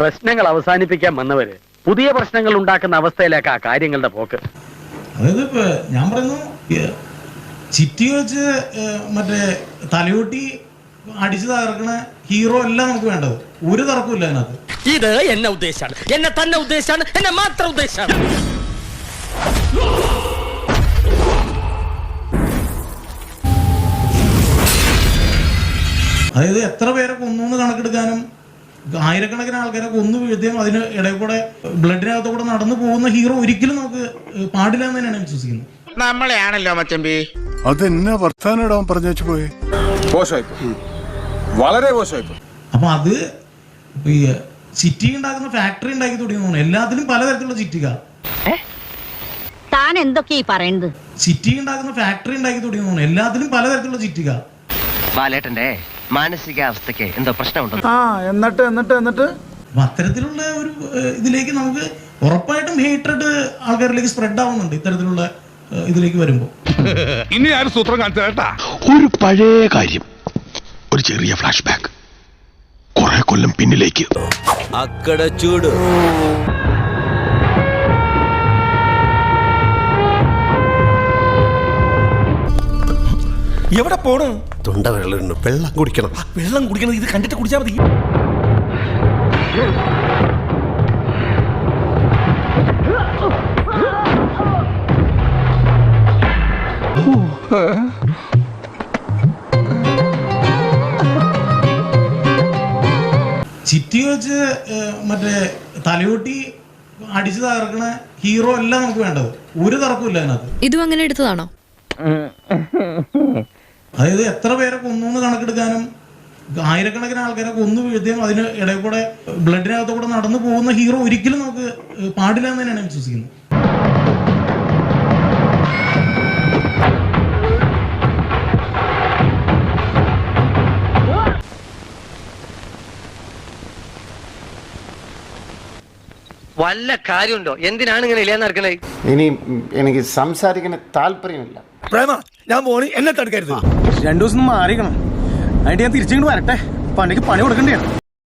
പ്രശ്നങ്ങൾ അവസാനിപ്പിക്കാൻ വന്നവര് പുതിയ പ്രശ്നങ്ങൾ ഉണ്ടാക്കുന്ന അവസ്ഥയിലേക്ക് ആ കാര്യങ്ങളുടെ പോക്ക്. അതായത് ഇപ്പൊ ഞാൻ പറയുന്നു ചിറ്റി വെച്ച് മറ്റേ തലയൂട്ടി അടിച്ചു തകർക്കണ ഹീറോ അല്ല നമുക്ക് വേണ്ടത്. ഒരു തർക്കമില്ല അതിനകത്ത്. ഇത് എന്നെ ഉദ്ദേശാണ്. എന്നെ തന്നെ ഉദ്ദേശാണ്. എന്നെ മാത്രം ഉദ്ദേശാണ്. അതായത് എത്ര പേരെ കൊന്നു എന്ന് കണക്കെടുക്കാനും ആയിരക്കണക്കിന് ആൾക്കാരെ കൊന്നു വീഴ്ത്തിയും അതിന് ഇടയിൽ കൂടെ ബ്ലഡിനകത്ത് കൂടെ നടന്നു പോകുന്ന ഹീറോ ഒരിക്കലും നമുക്ക് പാടില്ല എന്ന് തന്നെയാണ് വിശ്വസിക്കുന്നത്. നമ്മളെയാണല്ലോ മച്ചമ്പി. അതെന്നെ വർത്താനം പറഞ്ഞു പോയി? വളരെ അപ്പൊ അത് ഈ സിറ്റി ഉണ്ടാക്കുന്ന ഫാക്ടറി ഉണ്ടാക്കി തുടങ്ങി എല്ലാത്തിലും പലതരത്തിലുള്ള ചിറ്റിക താൻ ഈ പറയുന്നത്? സിറ്റി ഉണ്ടാക്കുന്ന ഫാക്ടറി ഉണ്ടാക്കി തുടങ്ങി എല്ലാത്തിലും പലതരത്തിലുള്ള ചിറ്റിക ബാലേട്ടന്റെ മാനസികാവസ്ഥക്ക് എന്തോ പ്രശ്നമുണ്ടോ ആ എന്നിട്ട് എന്നിട്ട് എന്നിട്ട്? അപ്പൊ അത്തരത്തിലുള്ള ഒരു ഏഹ്, ഇതിലേക്ക് നമുക്ക് ഉറപ്പായിട്ടും ഹേറ്റഡ് ആൾക്കാരിലേക്ക് സ്പ്രെഡ് ആവുന്നുണ്ട് ഇത്തരത്തിലുള്ള ഏഹ്, ഇതിലേക്ക് വരുമ്പോൾ ഇനി ആരും സൂത്രം കാണിച്ചു കേട്ടാ. ഒരു പഴയ കാര്യം. ഒരു ചെറിയ ഫ്ലാഷ് ബാക്ക് കുറെ കൊല്ലം പിന്നിലേക്ക്. എവിടെ പോണു? തൊണ്ട വെള്ളം വെള്ളം കുടിക്കണം. വെള്ളം കുടിക്കണം. ഇത് കണ്ടിട്ട് കുടിച്ചാൽ മതി. ചിറ്റി വെച്ച് മറ്റേ തലയോട്ടി അടിച്ചു തകർക്കണ ഹീറോ അല്ല നമുക്ക് വേണ്ടത്. ഒരു തർക്കമില്ല അതിനകത്ത്. ഇതും അങ്ങനെ എടുത്തതാണോ? അതായത് എത്ര പേരെ കൊന്നു എന്ന് കണക്കെടുക്കാനും ആയിരക്കണക്കിന് ആൾക്കാരെ കൊന്നു വീഴ്ത്തിയും അതിന് ഇടയിൽ കൂടെ ബ്ലഡിനകത്ത് കൂടെ നടന്നു പോകുന്ന ഹീറോ ഒരിക്കലും നമുക്ക് പാടില്ല എന്ന് തന്നെയാണ് ഞാൻ വിശ്വസിക്കുന്നത്. വല്ല കാര്യമുണ്ടോ? എന്തിനാണ് ഇങ്ങനെ ഇല്ലാന്ന് ഇനി എനിക്ക് സംസാരിക്കുന്ന താല്പര്യമില്ല. പ്രേമ ഞാൻ പോണി എന്നെ തടുക്കരുത്. രണ്ടു ദിവസം മാറിക്കണം അതിന്റെ ഞാൻ തിരിച്ചിങ്ങോട്ട് വരട്ടെ. പണിക്ക് പണി കൊടുക്കണ്ടേ